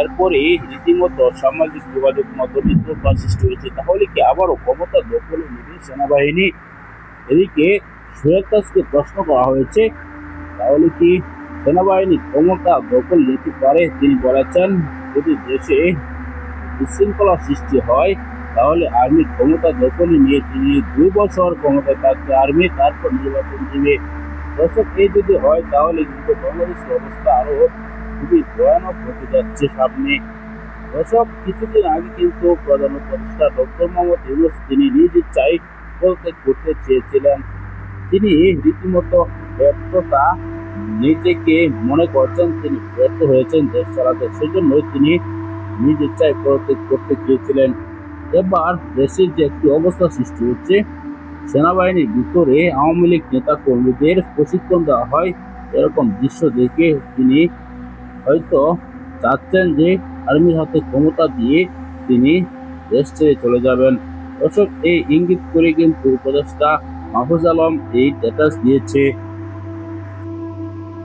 এরপরে রীতিমতো সামাজিক যোগাযোগ মাধ্যমে তোলপাড় সৃষ্টি হয়েছে, তাহলে কি আবারও ক্ষমতা দখলে নেবে সেনাবাহিনী? এদিকে দাসকে প্রশ্ন করা হয়েছে, তাহলে কি সেনাবাহিনী ক্ষমতা দখল নিতে পারে? তিনি বলেছেন, যদি দেশে বিশৃঙ্খলা সৃষ্টি হয়, তাহলে আর্মি ক্ষমতা দখলে নিয়ে তিনি দুই বছর ক্ষমতায় থাকবে। আর্মি তারপর নির্বাচন দিবে। দর্শক, এই যদি হয়, তাহলে কিন্তু বাংলাদেশের অবস্থা আরও খুবই ভয়ানক হতে যাচ্ছে সামনে। দর্শক কিছুদিন আগে কিন্তু প্রধান উপদেষ্টা ডক্টর মোহাম্মদ ইউনুস তিনি নিজ ইচ্ছায় পদত্যাগ করতে চেয়েছিলেন, তিনি রীতিমতো ব্যর্থতা নিজেকে মনে করছেন, তিনি ব্যর্থ হয়েছেন দেশ চালাতে। সেজন্য তিনি নিজ ইচ্ছায় পদত্যাগ করতে গিয়েছিলেন। এবার দেশের যে একটি অবস্থা সৃষ্টি হচ্ছে, সেনাবাহিনীর ভিতরে আওয়ামী লীগ নেতা কর্মীদের প্রশিক্ষণ দেওয়া হয়, এরকম দৃশ্য দেখে তিনি হয়তো চাচ্ছেন যে আর্মির হাতে ক্ষমতা দিয়ে তিনি দেশ ছেড়ে চলে যাবেন। অশোক এই ইঙ্গিত করে কিন্তু উপদেষ্টা মাহফুজ আলম এই স্ট্যাটাস দিয়েছে।